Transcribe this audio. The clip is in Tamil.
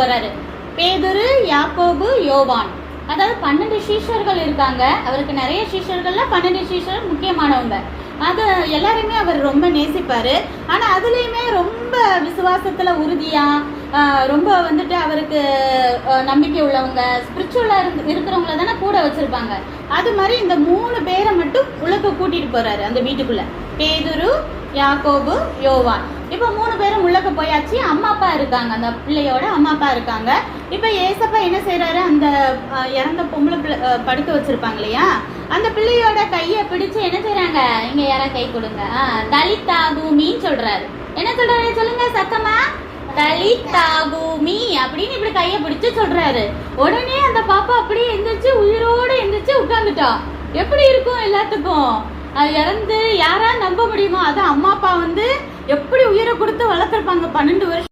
போறாரு. பேதுரு யாக்கோபு யோவான். அதாவது பன்னெண்டு சீஷர்கள் இருக்காங்க. அவருக்கு நிறைய சீஷர்கள்ல பன்னெண்டு சீஷர் முக்கியமானவங்க. அது எல்லாருமே அவர் ரொம்ப நேசிப்பாரு. ஆனா அதுலயுமே ரொம்ப விசுவாசத்துல உறுதியா ரொம்ப வந்துட்டு அவருக்கு நம்பிக்கை உள்ளவங்க ஸ்பிரிச்சுவலா இருக்கிறவங்கள தானே கூட வச்சிருப்பாங்க. அது மாதிரி இந்த மூணு பேரை மட்டும் உள்ளக்க கூட்டிட்டு போறாரு அந்த வீட்டுக்குள்ள. பேதுரு யாக்கோபு யோவான். இப்போ மூணு பேரும் உள்ளக்க போயாச்சு. அம்மா அப்பா இருக்காங்க. அந்த பிள்ளையோட அம்மா அப்பா இருக்காங்க. இப்போ ஏசப்பா என்ன செய்கிறாரு அந்த இறந்த பொம்பளை பிள்ளை படுக்க வச்சிருப்பாங்க இல்லையா? அந்த பிள்ளையோட கையை பிடிச்சு என்ன செய்கிறாங்க இங்க யாரா கை கொடுங்க. தலித்தாகுமின்னு சொல்றாரு. என்ன சொல்றாரு சொல்லுங்க சத்தமா? தலிதாகுமி அப்படின்னு இப்படி கையை பிடிச்சு சொல்றாரு. உடனே அந்த பாப்பா அப்படியே எந்திரிச்சு உயிரோட எந்திரிச்சு உட்காந்துட்டோம் எப்படி இருக்கும் எல்லாத்துக்கும்? அது இறந்து யாரா நம்ப முடியுமா அது அம்மா அப்பா வந்து எப்படி உயிரை கொடுத்து வளர்த்துருப்பாங்க பன்னெண்டு வருஷம்